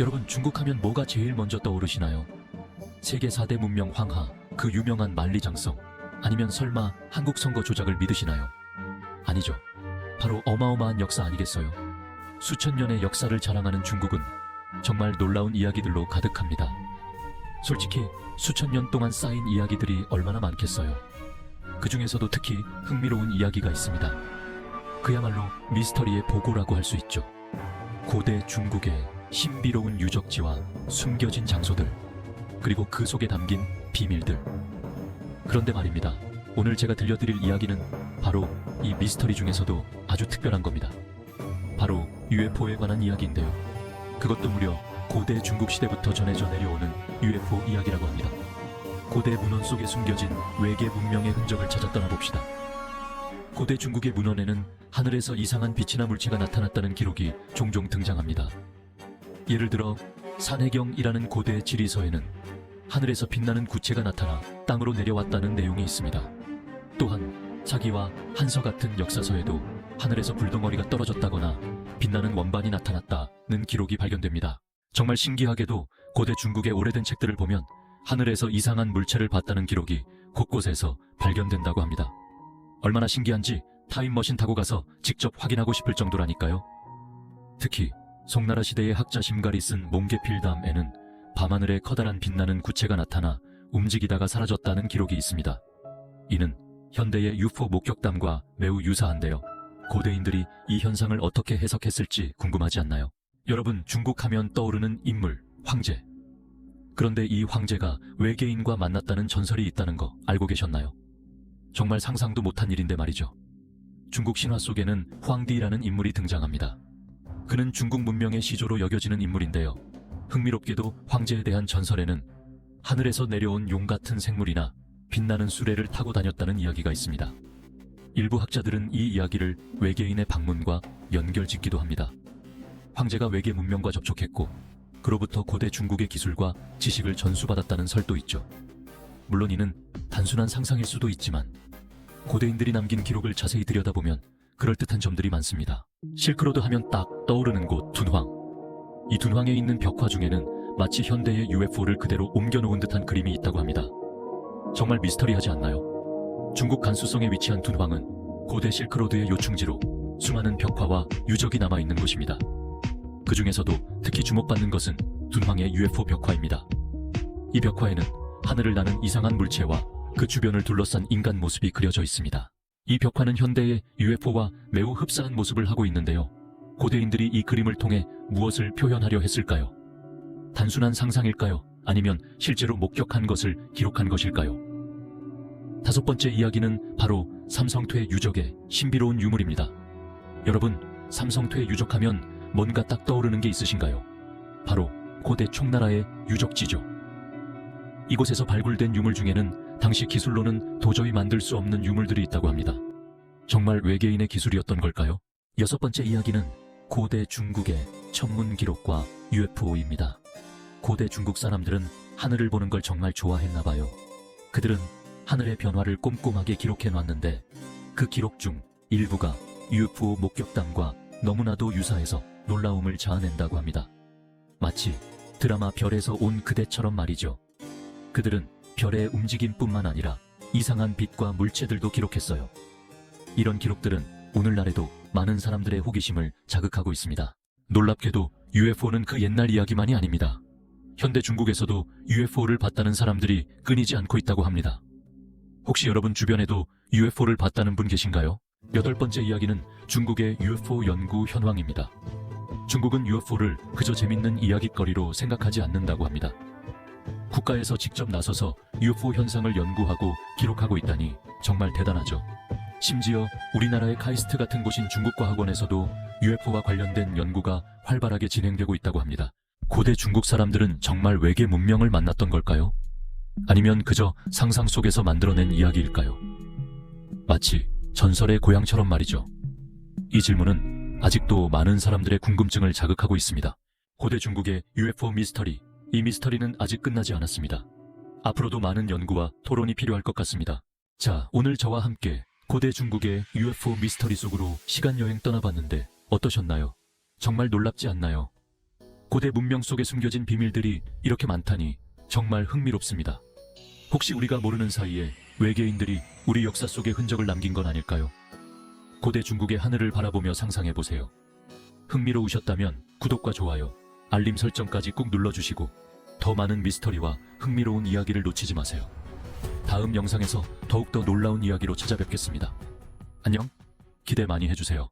여러분 중국 하면 뭐가 제일 먼저 떠오르시나요? 세계 4대 문명 황하, 그 유명한 만리장성, 아니면 설마 한국 선거 조작을 믿으시나요? 아니죠. 바로 어마어마한 역사 아니겠어요? 수천 년의 역사를 자랑하는 중국은 정말 놀라운 이야기들로 가득합니다. 솔직히 수천 년 동안 쌓인 이야기들이 얼마나 많겠어요. 그 중에서도 특히 흥미로운 이야기가 있습니다. 그야말로 미스터리의 보고라고 할 수 있죠. 고대 중국의 신비로운 유적지와 숨겨진 장소들, 그리고 그 속에 담긴 비밀들. 그런데 말입니다. 오늘 제가 들려드릴 이야기는 바로 이 미스터리 중에서도 아주 특별한 겁니다. 바로 UFO에 관한 이야기인데요. 그것도 무려 고대 중국 시대부터 전해져 내려오는 UFO 이야기라고 합니다. 고대 문헌 속에 숨겨진 외계 문명의 흔적을 찾아 떠나봅시다. 고대 중국의 문헌에는 하늘에서 이상한 빛이나 물체가 나타났다는 기록이 종종 등장합니다. 예를 들어 산해경이라는 고대 지리서에는 하늘에서 빛나는 구체가 나타나 땅으로 내려왔다는 내용이 있습니다. 또한 자기와 한서 같은 역사서에도 하늘에서 불덩어리가 떨어졌다거나 빛나는 원반이 나타났다는 기록이 발견됩니다. 정말 신기하게도 고대 중국의 오래된 책들을 보면 하늘에서 이상한 물체를 봤다는 기록이 곳곳에서 발견된다고 합니다. 얼마나 신기한지 타임머신 타고 가서 직접 확인하고 싶을 정도라니까요. 특히 송나라 시대의 학자 심갈이 쓴 몽개필담에는 밤하늘에 커다란 빛나는 구체가 나타나 움직이다가 사라졌다는 기록이 있습니다. 이는 현대의 UFO 목격담과 매우 유사한데요. 고대인들이 이 현상을 어떻게 해석했을지 궁금하지 않나요? 여러분, 중국 하면 떠오르는 인물, 황제. 그런데 이 황제가 외계인과 만났다는 전설이 있다는 거 알고 계셨나요? 정말 상상도 못한 일인데 말이죠. 중국 신화 속에는 황디라는 인물이 등장합니다. 그는 중국 문명의 시조로 여겨지는 인물인데요. 흥미롭게도 황제에 대한 전설에는 하늘에서 내려온 용 같은 생물이나 빛나는 수레를 타고 다녔다는 이야기가 있습니다. 일부 학자들은 이 이야기를 외계인의 방문과 연결 짓기도 합니다. 황제가 외계 문명과 접촉했고 그로부터 고대 중국의 기술과 지식을 전수받았다는 설도 있죠. 물론 이는 단순한 상상일 수도 있지만 고대인들이 남긴 기록을 자세히 들여다보면 그럴듯한 점들이 많습니다. 실크로드 하면 딱 떠오르는 곳 둔황. 이 둔황에 있는 벽화 중에는 마치 현대의 UFO를 그대로 옮겨놓은 듯한 그림이 있다고 합니다. 정말 미스터리하지 않나요? 중국 간수성에 위치한 둔황은 고대 실크로드의 요충지로 수많은 벽화와 유적이 남아있는 곳입니다. 그 중에서도 특히 주목받는 것은 둔황의 UFO 벽화입니다. 이 벽화에는 하늘을 나는 이상한 물체와 그 주변을 둘러싼 인간 모습이 그려져 있습니다. 이 벽화는 현대의 UFO와 매우 흡사한 모습을 하고 있는데요. 고대인들이 이 그림을 통해 무엇을 표현하려 했을까요? 단순한 상상일까요? 아니면 실제로 목격한 것을 기록한 것일까요? 다섯 번째 이야기는 바로 삼성퇴 유적의 신비로운 유물입니다. 여러분, 삼성퇴 유적하면 뭔가 딱 떠오르는 게 있으신가요? 바로 고대 총나라의 유적지죠. 이곳에서 발굴된 유물 중에는 당시 기술로는 도저히 만들 수 없는 유물들이 있다고 합니다. 정말 외계인의 기술이었던 걸까요? 여섯 번째 이야기는 고대 중국의 천문 기록과 UFO입니다. 고대 중국 사람들은 하늘을 보는 걸 정말 좋아했나 봐요. 그들은 하늘의 변화를 꼼꼼하게 기록해 놨는데 그 기록 중 일부가 UFO 목격담과 너무나도 유사해서 놀라움을 자아낸다고 합니다. 마치 드라마 별에서 온 그대처럼 말이죠. 그들은 별의 움직임뿐만 아니라 이상한 빛과 물체들도 기록했어요. 이런 기록들은 오늘날에도 많은 사람들의 호기심을 자극하고 있습니다. 놀랍게도 UFO는 그 옛날 이야기만이 아닙니다. 현대 중국에서도 UFO를 봤다는 사람들이 끊이지 않고 있다고 합니다. 혹시 여러분 주변에도 UFO를 봤다는 분 계신가요? 여덟 번째 이야기는 중국의 UFO 연구 현황입니다. 중국은 UFO를 그저 재밌는 이야기거리로 생각하지 않는다고 합니다. 국가에서 직접 나서서 UFO 현상을 연구하고 기록하고 있다니 정말 대단하죠. 심지어 우리나라의 카이스트 같은 곳인 중국과 학원에서도 UFO와 관련된 연구가 활발하게 진행되고 있다고 합니다. 고대 중국 사람들은 정말 외계 문명을 만났던 걸까요? 아니면 그저 상상 속에서 만들어낸 이야기일까요? 마치 전설의 고향처럼 말이죠. 이 질문은 아직도 많은 사람들의 궁금증을 자극하고 있습니다. 고대 중국의 UFO 미스터리. 이 미스터리는 아직 끝나지 않았습니다. 앞으로도 많은 연구와 토론이 필요할 것 같습니다. 자, 오늘 저와 함께 고대 중국의 UFO 미스터리 속으로 시간 여행 떠나봤는데 어떠셨나요? 정말 놀랍지 않나요? 고대 문명 속에 숨겨진 비밀들이 이렇게 많다니 정말 흥미롭습니다. 혹시 우리가 모르는 사이에 외계인들이 우리 역사 속에 흔적을 남긴 건 아닐까요? 고대 중국의 하늘을 바라보며 상상해 보세요. 흥미로우셨다면 구독과 좋아요, 알림 설정까지 꾹 눌러주시고 더 많은 미스터리와 흥미로운 이야기를 놓치지 마세요. 다음 영상에서 더욱더 놀라운 이야기로 찾아뵙겠습니다. 안녕, 기대 많이 해주세요.